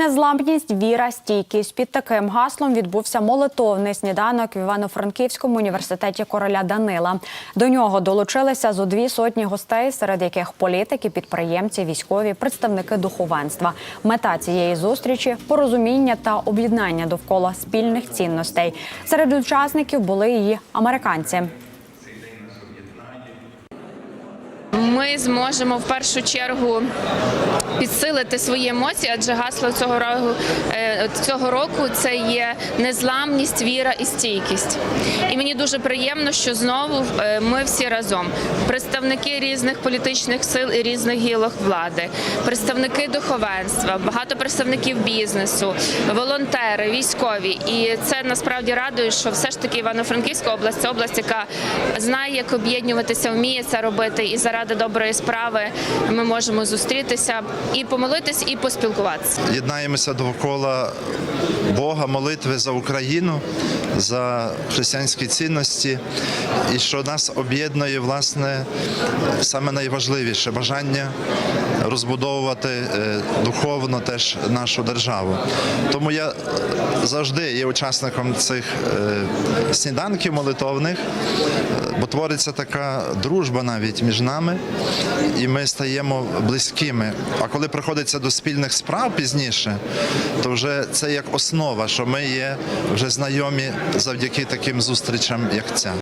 Незламність, віра, стійкість. Під таким гаслом відбувся молитовний сніданок в Івано-Франківському університеті короля Данила. До нього долучилися зо дві сотні гостей, серед яких політики, підприємці, військові, представники духовенства. Мета цієї зустрічі порозуміння та об'єднання довкола спільних цінностей. Серед учасників були і американці. Ми зможемо в першу чергу підсилити свої емоції, адже гасло цього року, е, цього року це є незламність, віра і стійкість. І мені дуже приємно, що знову е, ми всі разом представники різних політичних сил і різних гілок влади, представники духовенства, багато представників бізнесу, волонтери, військові. І це насправді радує, що все ж таки Івано-Франківська область це область, яка знає, як об'єднуватися, вміє це робити, і заради доброї справи ми можемо зустрітися і помолитись, і поспілкуватися. єднаємося довкола Бога, молитви за Україну, за християнські цінності, і що нас об'єднує власне саме найважливіше бажання розбудовувати е, духовно теж нашу державу. Тому я завжди є учасником цих е, сніданків молитовних, бо твориться така дружба навіть між нами, і ми стаємо близькими. А коли приходиться до спільних справ пізніше, то вже це як основа, що ми є вже знайомі завдяки таким зустрічам, як ця.